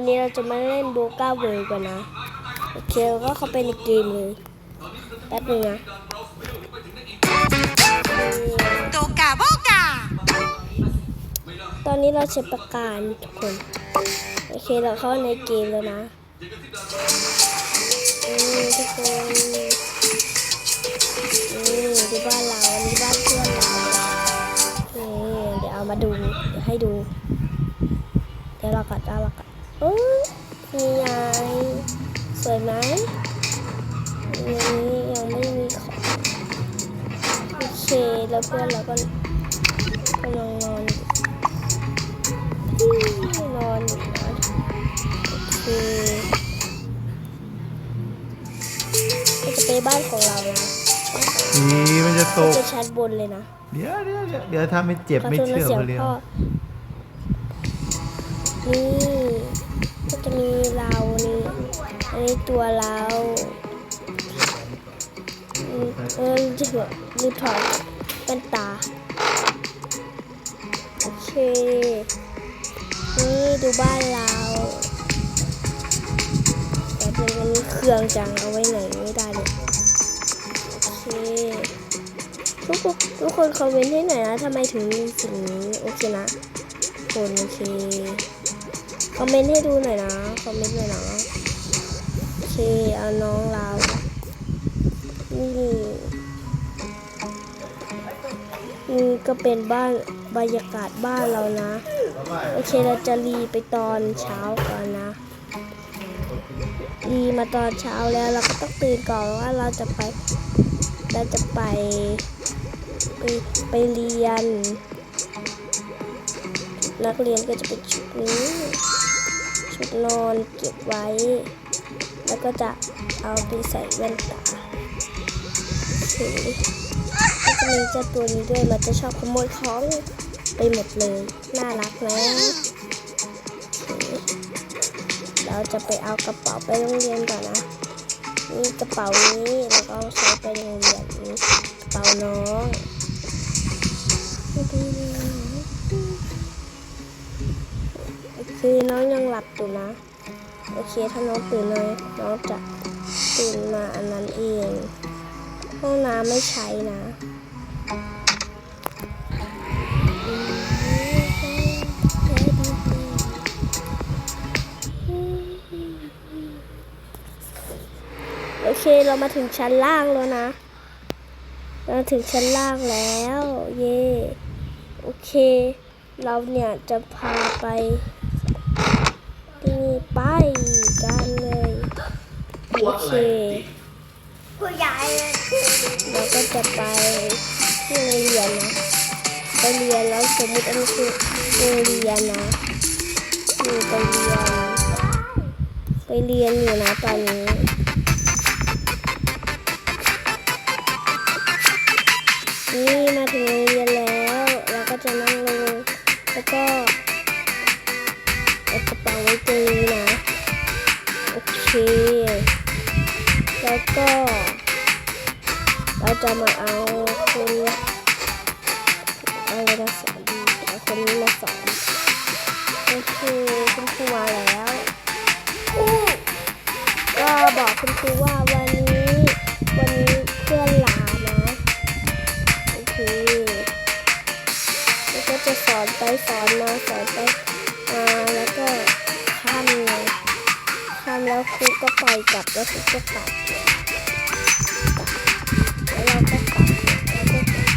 อันนี้เราจะมาเล่นโบก้าเวิร์กันนะ โอเคเราก็เข้าไปในเกมเลย แป๊บนึงนะโตกาโบกาตอนนี้เราใช้ประการทุกคน โอเคเราเข้าในเกมแล้วนะนี่ทุกคนนี่ดูบ้านเราอันนี้บ้านเพื่อนเรานี่เดี๋ยวเอามาดูเดี๋ยวให้ดูเดี๋ แล้วเพื่อนเราก็กำลังนอนอยู่ที่นอนอยู่นะโอเคก็จะไปบ้านของเรานะนี่มันจะตกเป็นชั้นบนเลยนะเดี๋ยวเดี๋ยวเดี๋ยวเดี๋ยวถ้าไม่เจ็บขอไม่โทษนะเชื่อเสียงมาเรียนพ่อนี่ก็จะมีเรานี่อันนี้ตัวเราอืมเออจะ เหลือลืมถอดเป็นตา โอเค นี่ดูบ้านเราแต่เป็นอันนี้เครื่องจังเอาไว้ไหนไม่ได้เลยโอเคทุกคนทุกคนคอมเมนต์ให้หน่อยนะทำไมถึงมีสิ่งนี้โอเคนะคนโอเคคอมเมนต์ให้ดูหน่อยนะคอมเมนต์หน่อยนะโอเคเอาน้องเรานี่ นี่ก็เป็นบ้านบรรยากาศบ้านเรานะ โอเคเราจะรีไปตอนเช้าก่อนนะ รีมาตอนเช้าแล้วเราก็ต้องตื่นก่อนว่าเราจะไปเราจะไปไปไปเรียน นักเรียนก็จะเป็นชุดนี้ชุดนอนเก็บไว้ แล้วก็จะเอาไปใส่แว่นตาโอเค มีเจ้าตัวนี้ด้วยมันจะชอบขโมยของไปหมดเลย น่ารักนะโอเราจะไปเอากระเป๋าไปโรงเรียนก่อนนะนี่กระเป๋านี้เราก็ใช้ไปโรงเรียนนี้กระเป๋าน้องคือน้องยังหลับอยู่นะ โอเคถ้าน้องตื่นเลยน้องจะตื่นมาอันนั้นเอง ห้องน้ำไม่ใช้นะ เคเรามาถึงชั้นล่างแล้วนะเราถึงชั้นล่างแล้ว เย่โอเค เราเนี่ยจะพาไปที่นี่ไปกันเลยโอเคผู้ใหญ่เราก็จะไปที่โรงเรียนนะไปเรียนแล้วสมมติอันนี้คือโรงเรียนนะนี่ไปเรียนไปเรียนอยู่นะตอนนี้ นี่มาถึงโรงเรียนแล้ว เราก็จะนั่งลง แล้วก็เอากระเป๋าไว้ตรงนี้นะ โอเค แล้วก็ เราจะมาเอาคนอะไรมาสอนดีเอาคนนี้มาสอนโอเคคุณครูมาแล้ว ก็บอกคุณครูว่าวันนี้วัน จะสอนไปสอนมาสอนไปมาแล้วก็ข้ามไงข้ามแล้วครูก็ปล่อยกลับแล้วครูก็กลับแล้วเราก็กลับแล้วก็กลับ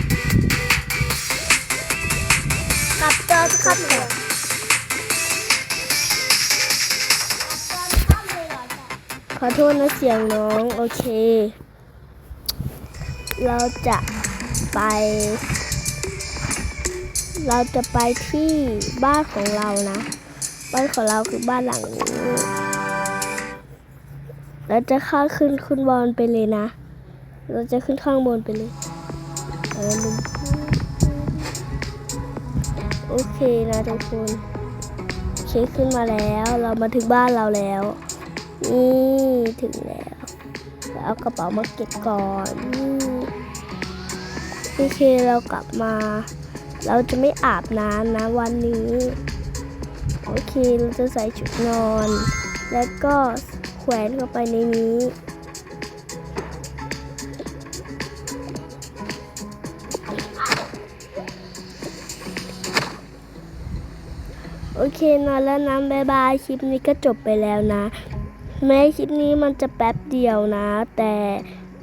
กลับตอนค่ำเลยขอโทษนะเสียงน้องโอเค เราจะไป เราจะไปที่บ้านของเรานะ บ้านของเราคือบ้านหลังนี้เราจะข้ามขึ้นขึ้นบนไปเลยนะ เราจะขึ้นข้างบนไปเลยเออลืมโอเคนะทุกคนเช็คขึ้นมาแล้วเรามาถึงบ้านเราแล้ว นี่ถึงแล้วเราเอากระเป๋ามาเก็บก่อนนี่โอเคเรากลับมา เราจะไม่อาบน้ำนะวันนี้ โอเคเราจะใส่ชุดนอน แล้วก็แขวนเข้าไปในนี้โอเคนอนแล้วนะบายบายคลิปนี้ก็จบไปแล้วนะ แม้คลิปนี้มันจะแป๊บเดียวนะ แต่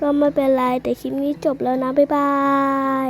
ก็ไม่เป็นไรแต่คลิปนี้จบแล้วนะบายบาย